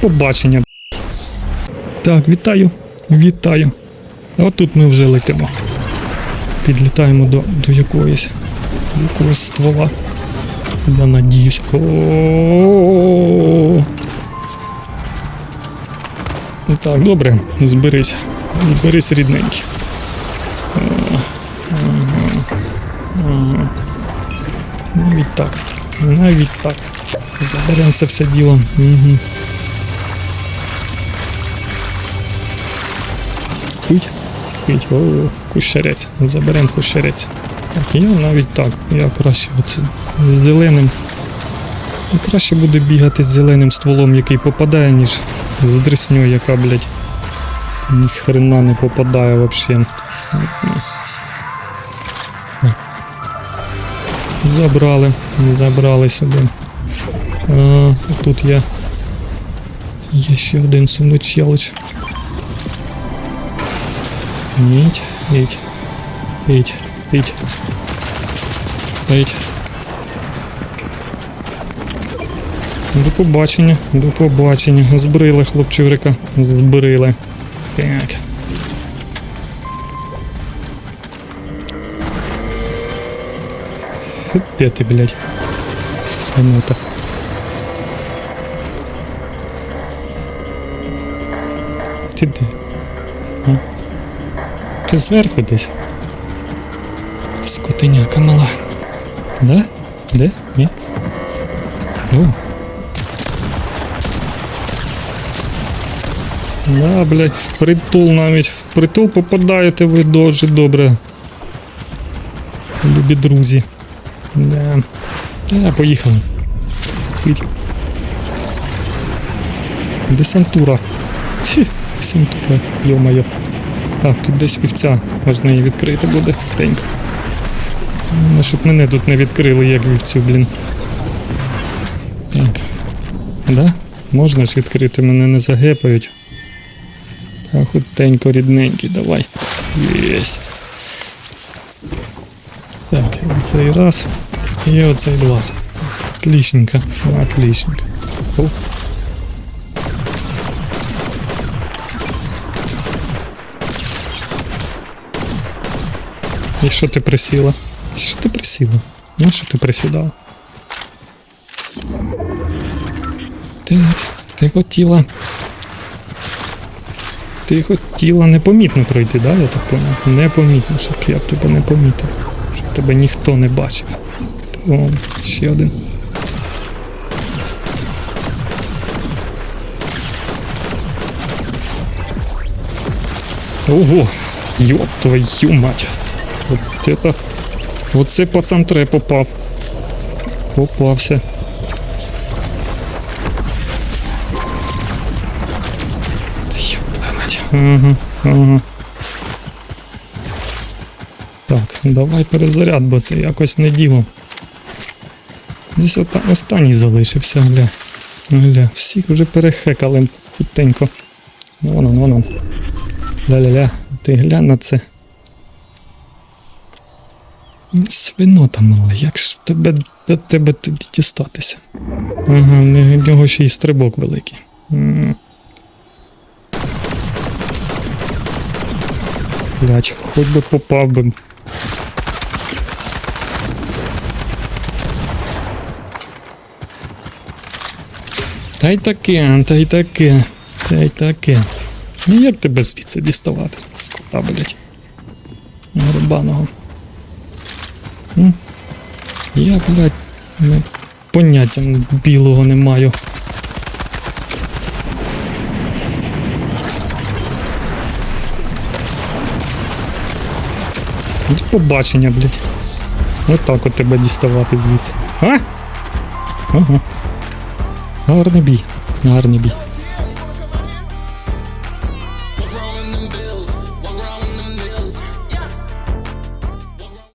Побачення. Так, вітаю. Вітаю. А от тут ми вже летимо. Підлітаємо до, до якоїсь, якогось ствола. Я надіюсь. О-о-о-о. Так, добре, зберись. Зберись рідненький. О, ага. Навіть так. Навіть так. Заберемо це все діло. Угу. Пить. Пить. О, кущерець. Заберемо кущерець. Так, я навіть так. Я краще от з зеленим. Я краще буду бігати з зеленим стволом, який попадає, ніж з дресньою, яка, блядь, ні хрена не попадає вообще. Забрали, забрали сюди. А, тут є. Є ще один сундучелич. Мідь, мідь, мідь, мідь, мідь. До побачення, до побачення. Збрили хлопчурика. Збрили. Так. Де ти, блядь? Свинота. Ти де? А? Ти зверху десь? Скотиняка мала. Да? Де? Ні? О. Да, блядь, притул навіть. В притул попадаєте ви дуже добре. Любі друзі. Да. А, поїхали. Пить. Десантура. Десантура, йо-моє. А, тут десь вівця. Можна її відкрити буде тенько. Ну, щоб мене тут не відкрили, як вівцю, блін. Так. Да? Можна ж відкрити, мене не загепають. Так, хутенько, рідненький, давай. Єсть. Так, оцей раз. І оцей два. Отличненько. Отличненько. І що ти присіла? Що ти присіла? Ну, що ти присідала? Так, ти хотіла. Ти хотіла непомітно пройти, да? Я так поняв? Непомітно, щоб я тебе не помітив. Щоб тебе ніхто не бачив. О, ще один. Ого! Ёб твою мать! Вот это... Вот це пацан тре попав. Попався. Ага, ага. Так, давай перезаряд, бо це якось не діло. Десь останній залишився, гля. Гля, всіх вже перехекали хутенько. Вон он, вон он. Ля-ля-ля, ти глянь на це. Свинота мала, як ж тебе до тебе дістатися? Ага, в нього ще й стрибок великий. Блять, хоч би попав би. Та й таке, та й таке, та й таке. Ну як тебе звідси діставати? Скота, блять. Горбаного. М? Я, блядь, ну, поняття білого не маю. Побачення, блядь. Отак от тебе діставати звідси. А? Ага. Гарний бій. Гарний бій.